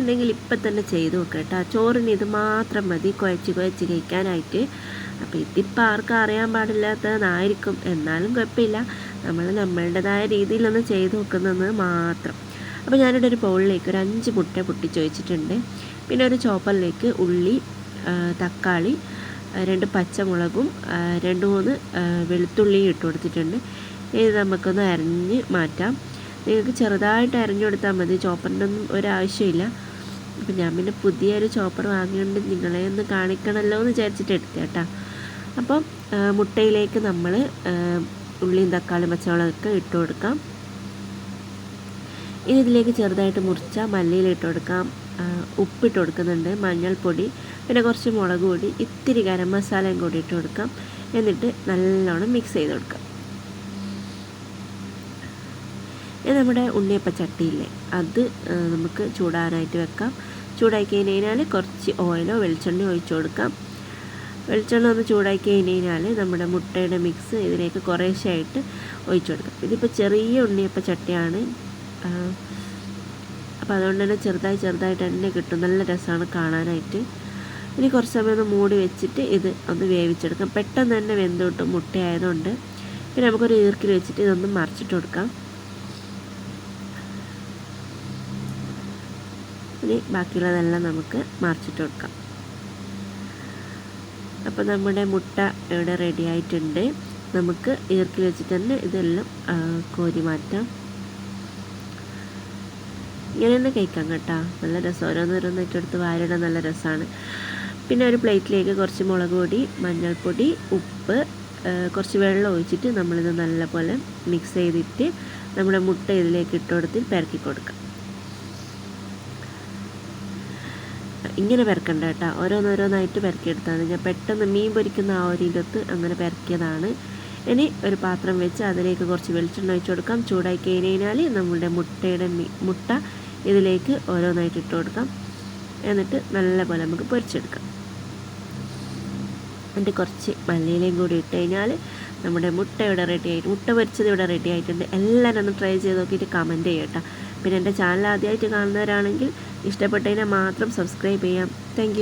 ഉണ്ടെങ്കിൽ ഇപ്പം തന്നെ ചെയ്ത് നോക്കാം കേട്ടോ. ചോറിന് ഇത് മാത്രം മതി. കുഴച്ച് കുഴച്ച് കഴിക്കാനായിട്ട്. അപ്പോൾ ഇതിപ്പോൾ ആർക്കും അറിയാൻ പാടില്ലാത്തതായിരിക്കും എന്നാലും കുഴപ്പമില്ല. നമ്മൾ നമ്മളുടേതായ രീതിയിലൊന്ന് ചെയ്ത് നോക്കുന്നത് മാത്രം. അപ്പോൾ ഞാനിവിടെ ഒരു ബൗളിലേക്ക് ഒരു അഞ്ച് മുട്ട പൊട്ടിച്ച് വെച്ചിട്ടുണ്ട്. പിന്നെ ഒരു ചോപ്പറിലേക്ക് ഉള്ളി തക്കാളി രണ്ട് പച്ചമുളകും രണ്ട് മൂന്ന് വെളുത്തുള്ളിയും ഇട്ട് കൊടുത്തിട്ടുണ്ട്. ഇത് നമുക്കൊന്ന് അരഞ്ഞ് മാറ്റാം. നിങ്ങൾക്ക് ചെറുതായിട്ട് അരിഞ്ഞു കൊടുത്താൽ മതി. ചോപ്പറിന്റെ ഒന്നും ഒരാവശ്യമില്ല. അപ്പം ഞാൻ പിന്നെ പുതിയൊരു ചോപ്പർ വാങ്ങിയുണ്ട് നിങ്ങളെ ഒന്ന് കാണിക്കണമല്ലോ എന്ന് വിചാരിച്ചിട്ട് എടുത്തേ കേട്ടോ അപ്പം മുട്ടയിലേക്ക് നമ്മൾ ഉള്ളിയും തക്കാളിയും പച്ചമുളകൊക്കെ ഇട്ട് കൊടുക്കാം. ഇനി ഇതിലേക്ക് ചെറുതായിട്ട് മുറിച്ച മല്ലിയിൽ ഇട്ട് കൊടുക്കാം. ഉപ്പിട്ട് കൊടുക്കുന്നുണ്ട് മഞ്ഞൾപ്പൊടി പിന്നെ കുറച്ച് മുളക് പൊടി ഇത്തിരി ഗരം മസാലയും കൂടി ഇട്ട് കൊടുക്കാം. എന്നിട്ട് നല്ലോണം മിക്സ് ചെയ്ത് കൊടുക്കാം. ഇനി നമ്മുടെ ഉണ്ണിയപ്പ ചട്ടിയില്ലേ? അത് നമുക്ക് ചൂടാനായിട്ട് വെക്കാം. ചൂടാക്കി കഴിഞ്ഞ് കഴിഞ്ഞാൽ കുറച്ച് ഓയിലോ വെളിച്ചെണ്ണയോ ഒഴിച്ചു കൊടുക്കാം. വെളിച്ചെണ്ണ ഒന്ന് ചൂടാക്കി കഴിഞ്ഞ് കഴിഞ്ഞാൽ നമ്മുടെ മുട്ടയുടെ മിക്സ് ഇതിലേക്ക് കുറേശ്ശായിട്ട് ഒഴിച്ചു കൊടുക്കാം. ഇതിപ്പോൾ ചെറിയ ഉണ്ണിയപ്പ ചട്ടിയാണ്. അപ്പോൾ അതുകൊണ്ട് തന്നെ ചെറുതായി ചെറുതായിട്ട് തന്നെ കിട്ടും. നല്ല രസമാണ് കാണാനായിട്ട്. ഇനി കുറച്ച് സമയം ഒന്ന് മൂടി വെച്ചിട്ട് ഇത് ഒന്ന് വേവിച്ചെടുക്കാം. പെട്ടെന്ന് തന്നെ വെന്ത് കിട്ടും മുട്ടയായതുകൊണ്ട്. പിന്നെ നമുക്കൊരു ഈർക്കിൽ വെച്ചിട്ട് ഇതൊന്ന് മറിച്ചിട്ട് കൊടുക്കാം. ഇനി ബാക്കിയുള്ളതെല്ലാം നമുക്ക് മറിച്ചിട്ട് കൊടുക്കാം. അപ്പോൾ നമ്മുടെ മുട്ട ഇവിടെ റെഡി ആയിട്ടുണ്ട്. നമുക്ക് ഈർക്കിൽ വെച്ചിട്ട് തന്നെ ഇതെല്ലാം കോരി മാറ്റാം. ഇങ്ങനെ തന്നെ കഴിക്കാം കേട്ടോ. നല്ല രസം. ഓരോന്നോരോന്നായിട്ട് എടുത്ത് വാരിടാൻ നല്ല രസമാണ്. പിന്നെ ഒരു പ്ലേറ്റിലേക്ക് കുറച്ച് മുളക് പൊടി മഞ്ഞൾപ്പൊടി ഉപ്പ് കുറച്ച് വെള്ളം ഒഴിച്ചിട്ട് നമ്മളിത് നല്ലപോലെ മിക്സ് ചെയ്തിട്ട് നമ്മുടെ മുട്ട ഇതിലേക്ക് ഇട്ട് കൊടുത്ത് പെരക്കി കൊടുക്കാം. ഇങ്ങനെ പെരക്കണ്ട കേട്ടോ. ഓരോന്നോരോന്നായിട്ട് പെരക്കിയെടുത്താണ് ഞാൻ പെട്ടെന്ന് മീൻ പൊരിക്കുന്ന ആ ഒരു ഇടത്ത് അങ്ങനെ പെരക്കിയതാണ്. ഇനി ഒരു പാത്രം വെച്ച് അതിലേക്ക് കുറച്ച് വെളിച്ചെണ്ണ ഒഴിച്ചു കൊടുക്കാം. ചൂടായി കഴിഞ്ഞ് കഴിഞ്ഞാൽ നമ്മളുടെ മുട്ടയുടെ മുട്ട ഇതിലേക്ക് ഓരോന്നായിട്ട് ഇട്ട് കൊടുക്കാം. എന്നിട്ട് നല്ലപോലെ നമുക്ക് പൊരിച്ചെടുക്കാം. എന്നിട്ട് കുറച്ച് മല്ലിയിലയും കൂടി ഇട്ട് കഴിഞ്ഞാൽ നമ്മുടെ മുട്ട ഇവിടെ റെഡി ആയിട്ട് മുട്ട പൊരിച്ചത് ഇവിടെ റെഡി ആയിട്ടുണ്ട്. എല്ലാവരും ഒന്ന് ട്രൈ ചെയ്ത് നോക്കിയിട്ട് കമന്റ് ചെയ്യട്ടോ പിന്നെ എന്റെ ചാനൽ ആദ്യമായിട്ട് കാണുന്നവരാണെങ്കിൽ ഇഷ്ടപ്പെട്ടതിനെ മാത്രം സബ്സ്ക്രൈബ് ചെയ്യാം. താങ്ക്